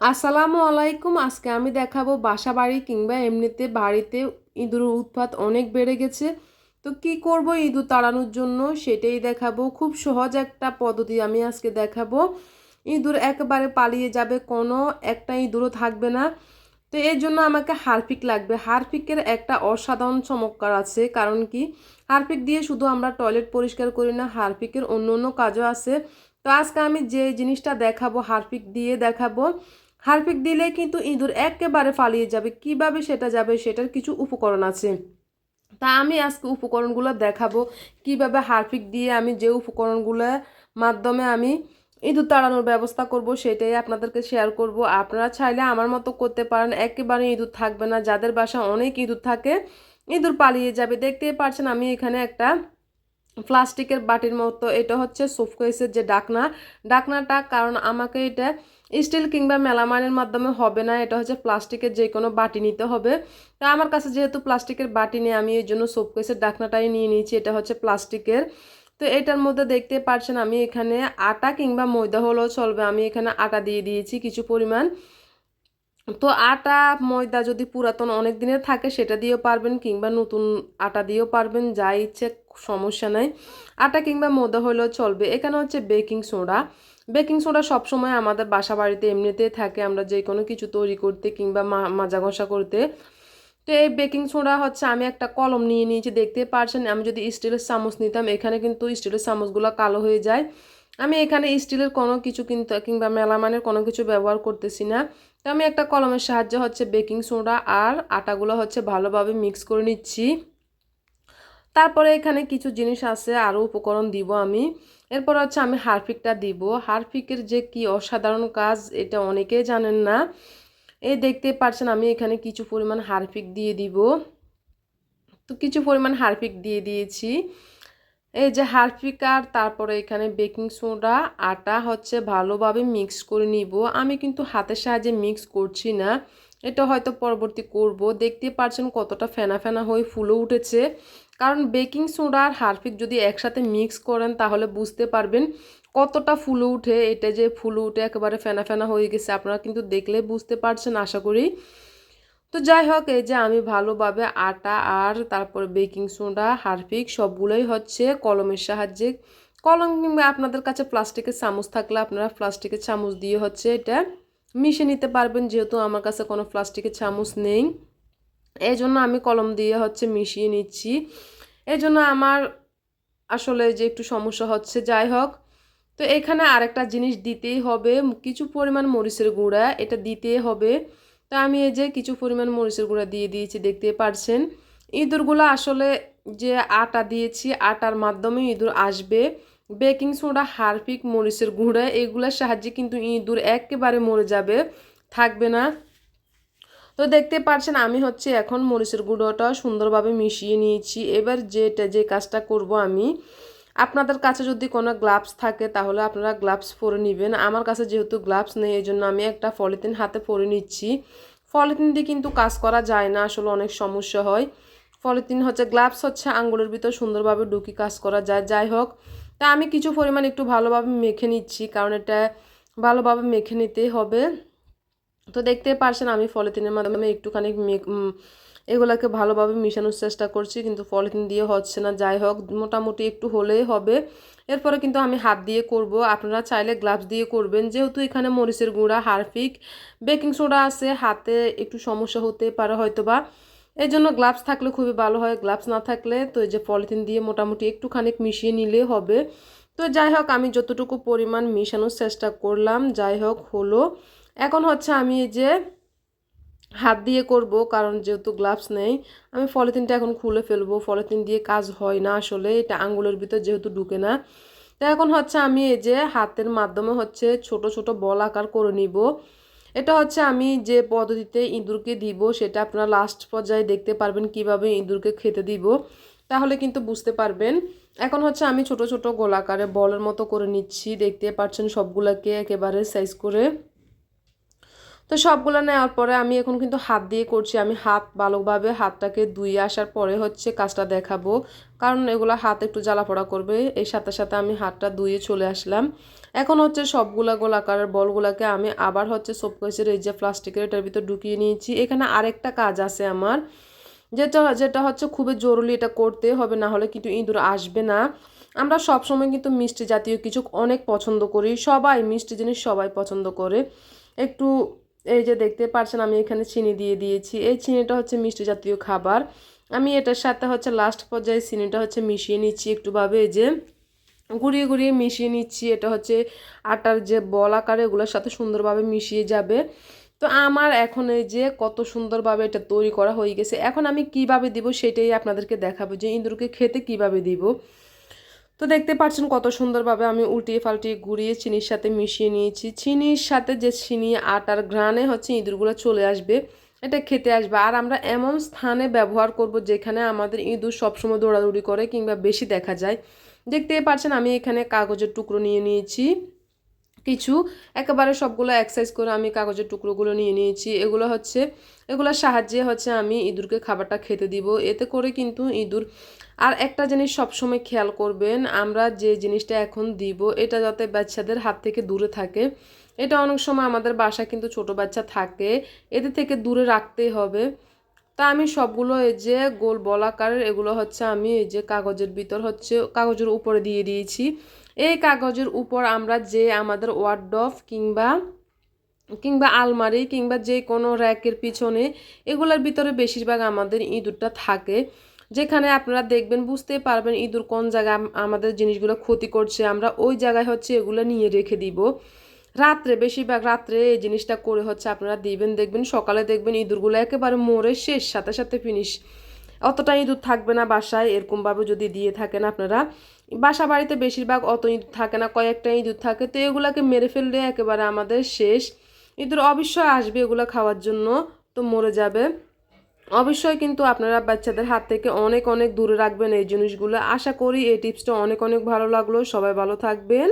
আসসালামু আলাইকুম। আজকে আমি দেখাবো বাসা বাড়ি কিংবা এমনিতে বাড়িতে ইঁদুরের উৎপাত অনেক বেড়ে গেছে। তো কি করব ইঁদুর তাড়ানোর জন্য সেটাই দেখাবো। খুব সহজ একটা পদ্ধতি আমি আজকে দেখাবো। ইঁদুর একেবারে পালিয়ে যাবে কোনো একটা ইঁদুরও থাকবে না। তো এর জন্য আমাকে হারপিক লাগবে। হারপিকের একটা অসাধারণ চমৎকার আছে। কারণ কি? হারপিক দিয়ে শুধু আমরা টয়লেট পরিষ্কার করি না হারপিকের অন্য অন্য কাজও আছে। তো আজকে আমি যে জিনিসটা দেখাবো হারপিক দিয়ে দেখাবো হারপিক দিলে কিন্তু ইঁদুর একেবারে পালিয়ে যাবে। কীভাবে সেটা যাবে সেটার কিছু উপকরণ আছে। তা আমি আজকে উপকরণগুলো দেখাবো। কীভাবে হারপিক দিয়ে আমি যে উপকরণগুলোর মাধ্যমে আমি ইঁদুর তাড়ানোর ব্যবস্থা করব সেটাই আপনাদেরকে শেয়ার করব। আপনারা চাইলে আমার মতো করতে পারেন। একেবারে ইঁদুর থাকবে না। যাদের বাসা অনেক ইঁদুর থাকে, ইঁদুর পালিয়ে যাবে। দেখতেই পারছেন আমি এখানে একটা প্লাস্টিকের বাটির মতো। এটা হচ্ছে সোফকেসের যে ডাকনা। ডাকনাটা, কারণ আমাকে এটা স্টিল কিংবা মেলামাইনের মাধ্যমে হবে না, এটা হচ্ছে প্লাস্টিকের যে কোনো বাটি নিতে হবে। তা আমার কাছে যেহেতু প্লাস্টিকের বাটি নেই, আমি এই জন্য সোপকেসের ডাকনাটাই নিয়ে নিয়েছি, এটা হচ্ছে প্লাস্টিকের। তো এটার মধ্যে দেখতে পাচ্ছেন আমি এখানে আটা কিংবা ময়দা হলেও চলবে, আমি এখানে আটা দিয়ে দিয়েছি কিছু পরিমাণ। তো আটা, ময়দা যদি পুরাতন অনেক দিনের থাকে, সেটা দিয়েও পারবেন কিংবা নতুন আটা দিয়েও পারবেন, যা ইচ্ছে, সমস্যা নাই। আটা কিংবা ময়দা হলেও চলবে। এখানে হচ্ছে বেকিং সোডা। বেকিং সোডা সবসময় আমাদের বাসা বাড়িতে এমনিতেই থাকে। আমরা যে কোনো কিছু তৈরি করতে কিংবা মাজা ঘষা করতে। তো এই বেকিং সোডা হচ্ছে আমি একটা কলম নিয়ে নিয়েছি। দেখতে পারছেন, আমি যদি স্টিলের চামচ নিতাম, এখানে কিন্তু স্টিলের চামচগুলো কালো হয়ে যায়। আমি এখানে স্টিলের কোনো কিছু কিন্তু, কিংবা মেলামানের কোনো কিছু ব্যবহার করতেছি না। তো আমি একটা কলমের সাহায্যে হচ্ছে বেকিং সোডা আর আটাগুলো হচ্ছে ভালোভাবে মিক্স করে নিচ্ছি। তারপরে এখানে কিছু জিনিস আছে আরও উপকরণ দিব আমি। এরপর হচ্ছে আমি হারফিকটা দিব। হারফিকের যে কি অসাধারণ কাজ, এটা অনেকেই জানেন না। এই দেখতে পারছেন আমি এখানে কিছু পরিমাণ হারফিক দিয়ে দিব। তো কিছু পরিমাণ হারফিক দিয়ে দিয়েছি। এই যে হারফিক আর তারপরে এখানে বেকিং সোডা, আটা হচ্ছে ভালোভাবে মিক্স করে নিব। আমি কিন্তু হাতের সাহায্যে মিক্স করছি না। এটা হয়তো পরবর্তী করব। দেখতে পাচ্ছেন কতটা ফেনা ফেনা হয়ে ফুলে উঠেছে। কারণ বেকিং সোডা আর হারফিক যদি একসাথে মিক্স করেন তাহলে বুঝতে পারবেন কতটা ফুলে উঠে। এটা যে ফুলে উঠে একেবারে ফেনা ফেনা হয়ে গেছে, আপনারা কিন্তু দেখলে বুঝতে পারছেন, আশা করি। তো যাই হোক, এই যে আমি ভালোভাবে আটা আর তারপর বেকিং সোডা হারফিক সবগুলোই হচ্ছে কলমের সাহায্যে। কলম কিংবা আপনাদের কাছে প্লাস্টিকের চামচ থাকলে আপনারা প্লাস্টিকের চামচ দিয়ে হচ্ছে এটা মিশে নিতে পারবেন, যেহেতু আমার কাছে কোনো প্লাস্টিকের চামচ নেই। এই জন্য আমি কলম দিয়ে হচ্ছে মিশিয়ে নিচ্ছি। এই জন্য আমার আসলে যে একটু সমস্যা হচ্ছে, যাই হোক। তো এখানে আরেকটা জিনিস দিতেই হবে, কিছু পরিমাণ মরিচের গুঁড়া, এটা দিতেই হবে। তো আমি এই যে কিছু পরিমাণ মরিচের গুঁড়া দিয়ে দিয়েছি, দেখতে পারছেন। ইঁদুরগুলো আসলে যে আটা দিয়েছি, আটার মাধ্যমে ইঁদুর আসবে। বেকিং সোডা হারপিক মরিচের গুঁড়া, এগুলোর সাহায্যে কিন্তু ইঁদুর একেবারে মরে যাবে, থাকবে না। তো দেখতে পাচ্ছেন আমি হচ্ছে এখন মরিচের গুঁড়োটা সুন্দরভাবে মিশিয়ে নিয়েছি। এবার যেটা, যে কাজটা করব আমি আপনাদের কাছে যদি কোনো গ্লাভস থাকে, তাহলে আপনারা গ্লাভস পরে নেবেন। আমার কাছে যেহেতু গ্লাভস নেই, এই জন্য আমি একটা পলিথিন হাতে পরে নিচ্ছি। পলিথিন দিয়ে কিন্তু কাজ করা যায় না, আসলে অনেক সমস্যা হয়। পলিথিন হচ্ছে গ্লাভস হচ্ছে আঙ্গুলের ভিতর সুন্দরভাবে ঢুকি কাজ করা যায়। যাই হোক, তা আমি কিছু পরিমাণ একটু ভালোভাবে মেখে নিচ্ছি, কারণ এটা ভালোভাবে মেখে নিতেই হবে। তো দেখতে পারছেন, আমি পলিথিনের মাধ্যমে একটুখানি এগুলোকে ভালোভাবে মিশানোর চেষ্টা করছি, কিন্তু পলিথিন দিয়ে হচ্ছে না। যাই হোক, মোটামুটি একটু হলেই হবে। এরপরে কিন্তু আমি হাত দিয়ে করব। আপনারা চাইলে গ্লাভস দিয়ে করবেন। যেহেতু এখানে মরিচের গুঁড়া, হারফিক, বেকিং সোডা আছে, হাতে একটু সমস্যা হতে পারে হয়তো বা এই জন্য গ্লাভস থাকলে খুবই ভালো হয়। গ্লাভস না থাকলে তো এই যে পলিথিন দিয়ে মোটামুটি একটুখানি মিশিয়ে নিলে হবে। তো যাই হোক, আমি যতটুকু পরিমাণ মিশানোর চেষ্টা করলাম, যাই হোক হলো। এখন হচ্ছে আমি এই যে হাত দিয়ে করব, কারণ যেহেতু গ্লাভস নেই, আমি পলিথিনটা এখন খুলে ফেলব। পলিথিন দিয়ে কাজ হয় না আসলে, এটা আঙ্গুলের ভিতর যেহেতু ঢুকে না। তো এখন হচ্ছে আমি এই যে হাতের মাধ্যমে হচ্ছে ছোট ছোট বল আকার করে নিব। এটা হচ্ছে আমি যে পদ্ধতিতে ইঁদুরকে দিব, সেটা আপনারা লাস্ট পর্যায়ে দেখতে পারবেন কীভাবে ইঁদুরকে খেতে দিব। তাহলে কিন্তু বুঝতে পারবেন। এখন হচ্ছে আমি ছোট ছোট গোলাকারে বলের মতো করে নিচ্ছি, দেখতে পাচ্ছেন সবগুলোকে একেবারে সাইজ করে। তো সবগুলো নেওয়ার পরে আমি এখন কিন্তু হাত দিয়ে করছি। আমি হাত ভালোভাবে হাতটাকে ধুয়ে আসার পরে হচ্ছে কাজটা দেখাবো। কারণ এগুলো হাত একটু জ্বালাপড়া করবে। এই সাথে সাথে আমি হাতটা ধুয়ে চলে আসলাম। এখন হচ্ছে সবগুলা গোলাকারের বলগুলাকে আমি আবার হচ্ছে সোপকেসের এই যে প্লাস্টিকের এটার ভিতর ঢুকিয়ে নিয়েছি। এখানে আরেকটা কাজ আছে আমার। যেটা যেটা হচ্ছে খুবই জরুরি এটা করতে হবে, না হলে কিন্তু ইঁদুর আসবে না। আমরা সবসময় কিন্তু মিষ্টি জাতীয় কিছু অনেক পছন্দ করি। সবাই মিষ্টি জিনিস সবাই পছন্দ করে। একটু এই যে দেখতে পারছেন, আমি এখানে চিনি দিয়ে দিয়েছি। এই চিনিটা হচ্ছে মিষ্টি জাতীয় খাবার। আমি এটার সাথে হচ্ছে লাস্ট পর্যায়ে চিনিটা হচ্ছে মিশিয়ে নিচ্ছি একটুভাবে এই যে গুঁড়িয়ে গুঁড়িয়ে মিশিয়ে নিচ্ছি। এটা হচ্ছে আটার যে বল আকারে এগুলোর সাথে সুন্দরভাবে মিশিয়ে যাবে। তো আমার এখন এই যে কত সুন্দরভাবে এটা তৈরি করা হয়ে গেছে। এখন আমি কীভাবে দিব সেটাই আপনাদেরকে দেখাবো যে ইঁদুরকে খেতে কীভাবে দিব। তো দেখতে পাচ্ছেন কত সুন্দরভাবে আমি উল্টিয়ে পাল্টিয়ে ঘুরিয়ে চিনির সাথে মিশিয়ে নিয়েছি। চিনির সাথে যে চিনি আটার ঘ্রাণে হচ্ছে ইঁদুরগুলো চলে আসবে, এটা খেতে আসবে। আর আমরা এমন স্থানে ব্যবহার করব যেখানে আমাদের ইঁদুর সবসময় দৌড়াদৌড়ি করে কিংবা বেশি দেখা যায়। দেখতে পাচ্ছেন আমি এখানে কাগজের টুকরো নিয়ে নিয়েছি। কিছু। একেবারে সবগুলো এক্সারসাইজ করে আমি কাগজের টুকরোগুলো নিয়ে নিয়েছি। এগুলো হচ্ছে, এগুলোর সাহায্যে হচ্ছে আমি ইঁদুরকে খাবারটা খেতে দিব। এতে করে কিন্তু ইঁদুর, আর একটা জিনিস সবসময় খেয়াল করবেন, আমরা যে জিনিসটা এখন দিব, এটা যাতে বাচ্চাদের হাত থেকে দূরে থাকে। এটা অনেক সময় আমাদের বাসা কিন্তু ছোট বাচ্চা থাকে এদের থেকে দূরে রাখতেই হবে। তা আমি সবগুলো এই যে গোল বলাকার এগুলো হচ্ছে আমি এই যে কাগজের ভিতর হচ্ছে, কাগজের উপরে দিয়ে দিয়েছি। এই কাগজের উপর আমরা যে আমাদের ওয়ার্ডফ কিংবা কিংবা আলমারি কিংবা যে কোনো র্যাকের পিছনে এগুলোর ভিতরে বেশিরভাগ আমাদের ইঁদুরটা থাকে। যেখানে আপনারা দেখবেন, বুঝতে পারবেন ইঁদুর কোন জায়গায় আমাদের জিনিসগুলো ক্ষতি করছে। আমরা ওই জায়গায় হচ্ছে এগুলো নিয়ে রেখে দিব। রাত্রে, বেশিরভাগ রাত্রে এই জিনিসটা করে হচ্ছে আপনারা দিবেন। দেখবেন সকালে দেখবেন ইঁদুরগুলো একেবারে মরে শেষ, সাথে সাথে ফিনিশ অতটা ইঁদুর থাকবে না বাসায়, এরকমভাবে যদি দিয়ে থাকেন আপনারা। বাসা বাড়িতে বেশিরভাগ অত ইঁদুর থাকে না কয়েকটা ইঁদুর থাকে। তো এগুলাকে মেরে ফেললে একেবারে আমাদের শেষ। ইঁদুর অবশ্যই আসবে এগুলো খাওয়ার জন্য, তো মরে যাবে। অবশ্যই কিন্তু আপনারা বাচ্চাদের হাত থেকে অনেক অনেক দূরে রাখবেন এই জিনিসগুলো। আশা করি এই টিপসটা অনেক অনেক ভালো লাগল। সবাই ভালো থাকবেন।